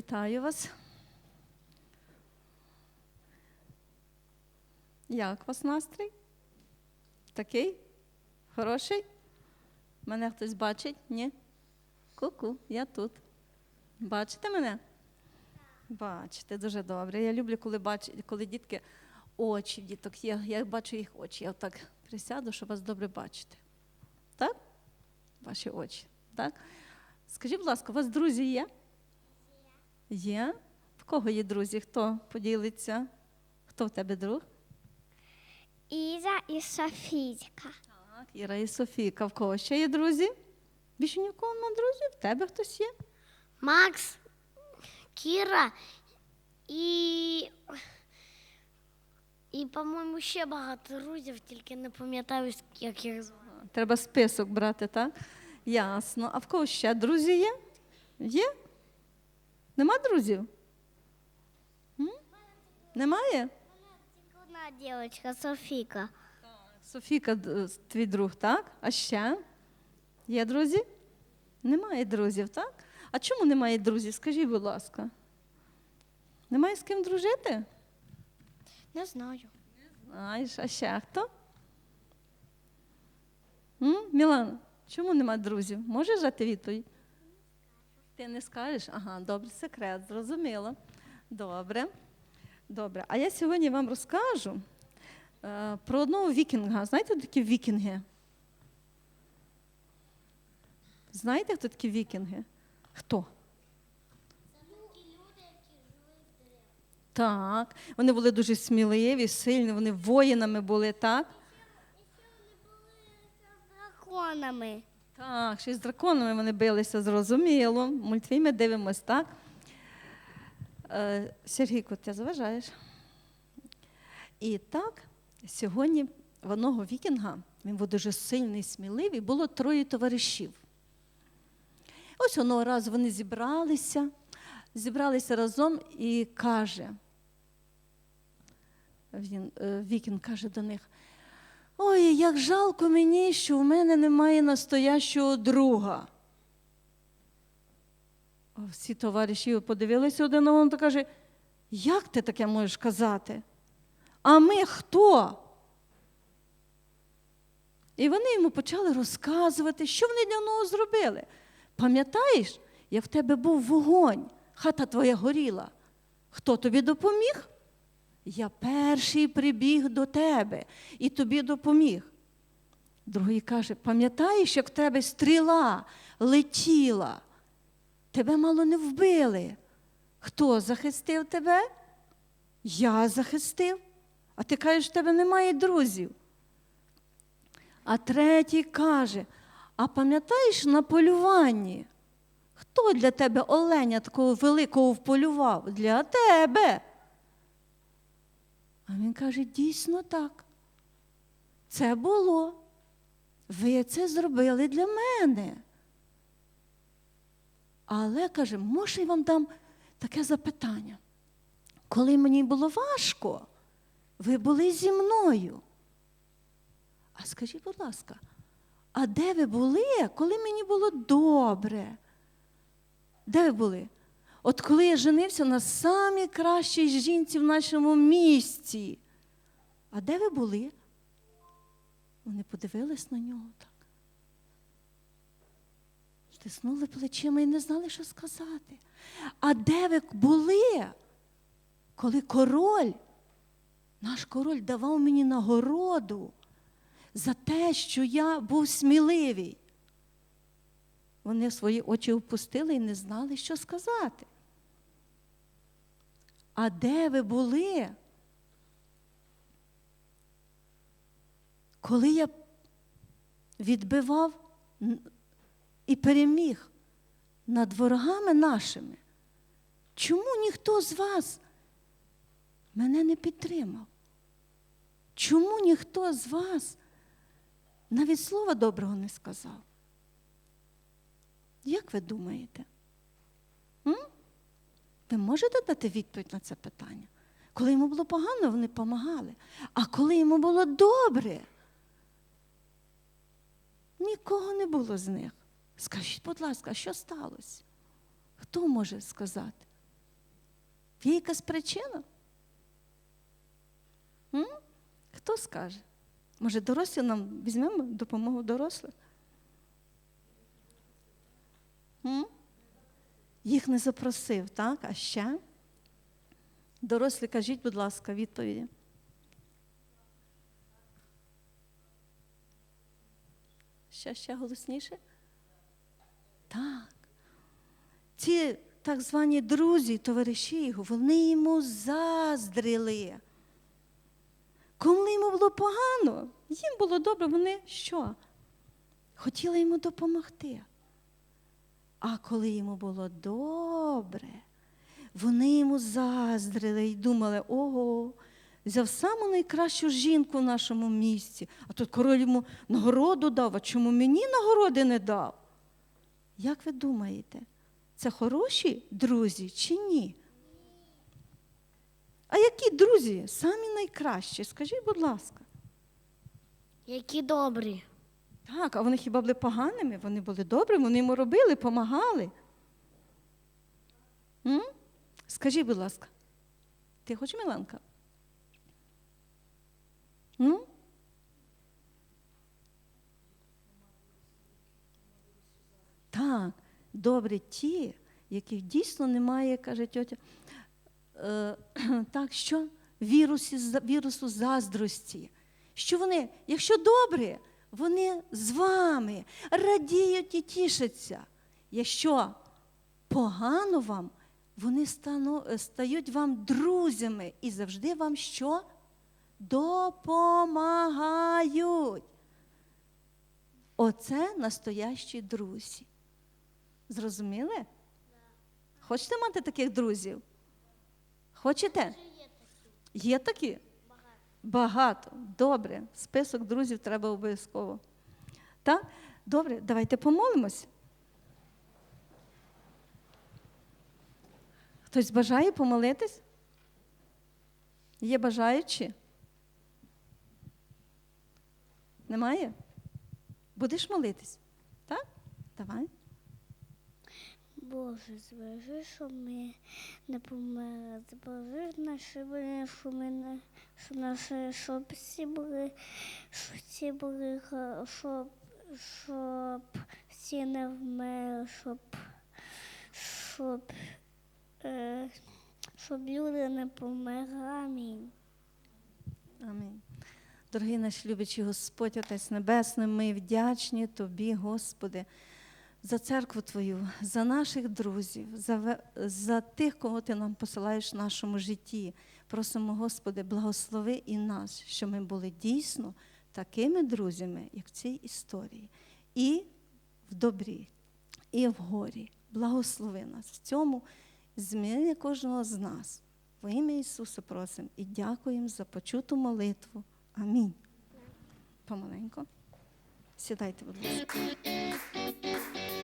Вітаю вас. Як у вас настрій? Такий? Хороший? Мене хтось бачить? Ні? Ку-ку, я тут. Бачите мене? Бачите, дуже добре. Я люблю, коли бачу, коли дітки очі діток є. Я бачу їх очі. Я так присяду, щоб вас добре бачити. Так? Ваші очі. Так? Скажіть, будь ласка, у вас друзі є? Є? В кого є друзі? Хто поділиться? Хто в тебе друг? Іза і Софійка. Так, Іра і Софійка. В кого ще є друзі? Більше ні в кого нема друзів? В тебе хтось є? Макс, Кіра і. І, по-моєму, ще багато друзів, тільки не пам'ятаю, як їх звати. Треба список брати, так? Ясно. А в кого ще друзі є? Є? Нема друзів? М? Немає? Тільки одна дівчинка, Софійка. Софійка д- твій друг, так? А ще? Є друзі? Немає друзів, так? А чому немає друзів? Скажіть, будь ласка. Немає з ким дружити? Не знаю. Знаєш, а ще хто? М? Мілана, чому нема друзів? Можеш дати відповідь? Ти не скажеш? Ага, добре, секрет, зрозуміло. Добре. Добре. А я сьогодні вам розкажу е, про одного вікінга. Знаєте, такі вікінги? Знаєте, хто такі вікінги? Хто? Так, вони були дуже сміливі, сильні, вони воїнами були, так? Драконами. Так, ще з драконами вони билися, зрозуміло. Мультфільми дивимось, так? Е, Сергійко, ти заважаєш? І так, сьогодні в одного вікінга, він був дуже сильний, сміливий, було троє товаришів. Ось одного разу вони зібралися, зібралися разом і каже, він, е, Вікінг каже до них, ой, як жалко мені, що в мене немає настоящого друга. Всі товариші подивилися один на одного та каже, як ти таке можеш казати? А ми хто? І вони йому почали розказувати, що вони для нього зробили. Пам'ятаєш, як в тебе був вогонь, хата твоя горіла. Хто тобі допоміг? Я перший прибіг до тебе і тобі допоміг. Другий каже: пам'ятаєш, як в тебе стріла летіла? Тебе мало не вбили. Хто захистив тебе? Я захистив. А ти кажеш, в тебе немає друзів. А третій каже: а пам'ятаєш на полюванні? Хто для тебе оленя такого великого вполював? Для тебе. А він каже: дійсно так. Це було. Ви це зробили для мене. Але каже, може, я вам дам таке запитання. Коли мені було важко, ви були зі мною. А скажіть, будь ласка, а де ви були, коли мені було добре? Де ви були? От коли я женився на самій кращій жінці в нашому місті. А де ви були? Вони подивились на нього так. Стиснули плечима і не знали, що сказати. А де ви були, коли король, наш король давав мені нагороду за те, що я був сміливий? Вони свої очі впустили і не знали, що сказати. А де ви були? Коли я відбивав і переміг над ворогами нашими, чому ніхто з вас мене не підтримав? Чому ніхто з вас навіть слова доброго не сказав? Як ви думаєте? М? Ви можете дати відповідь на це питання? Коли йому було погано, вони допомагали. А коли йому було добре, нікого не було з них. Скажіть, будь ласка, що сталося? Хто може сказати? Є якась причина? М? Хто скаже? Може, дорослі нам візьмемо допомогу дорослих? Їх не запросив, так? А ще? Дорослі, кажіть, будь ласка, відповіді. Ще, ще голосніше? Так. Ці так звані друзі, товариші його, вони йому заздрили. Коли йому було погано, їм було добре, вони що? Хотіли йому допомогти. А коли йому було добре, вони йому заздрили і думали, ого, взяв саму найкращу жінку в нашому місті, а тут король йому нагороду дав, а чому мені нагороди не дав? Як ви думаєте, це хороші друзі чи ні? А які друзі самі найкращі? Скажіть, будь ласка. Які добрі. Так, а вони хіба були поганими? Вони були добрими, вони йому робили, помагали. М? Скажіть, будь ласка, ти хочеш Міланка? Ну? Так, добре ті, яких дійсно немає, каже тьотя, е, так, що вірусі, вірусу заздрості. Що вони, якщо добре, вони з вами радіють і тішаться. Якщо погано вам, вони стану, е, стають вам друзями і завжди вам що? Допомагають. Оце настоящі друзі. Зрозуміли? Хочете мати таких друзів? Хочете? Є такі? Багато. Добре. Список друзів треба обов'язково. Так? Добре, давайте помолимось. Хтось бажає помолитись? Є бажаючі? Немає? Будеш молитись? Так? Давай. Боже, збережи, щоб ми не померли. Збережи наші вони, щоб ми не щоб наші, щоб всі були, щоб всі були, щоб, щоб всі не вмерли, щоб, щоб, е, щоб люди не померли. Амінь. Амінь. Дорогий наш любячий Господь, Отець Небесний, ми вдячні Тобі, Господи, за церкву Твою, за наших друзів, за, за тих, кого Ти нам посилаєш в нашому житті. Просимо, Господи, благослови і нас, що ми були дійсно такими друзями, як в цій історії, і в добрі, і в горі. Благослови нас в цьому, зміни кожного з нас. Во ім'я Ісуса просимо і дякуємо за почуту молитву. Амінь. Помаленько. Сідайте, будь ласка.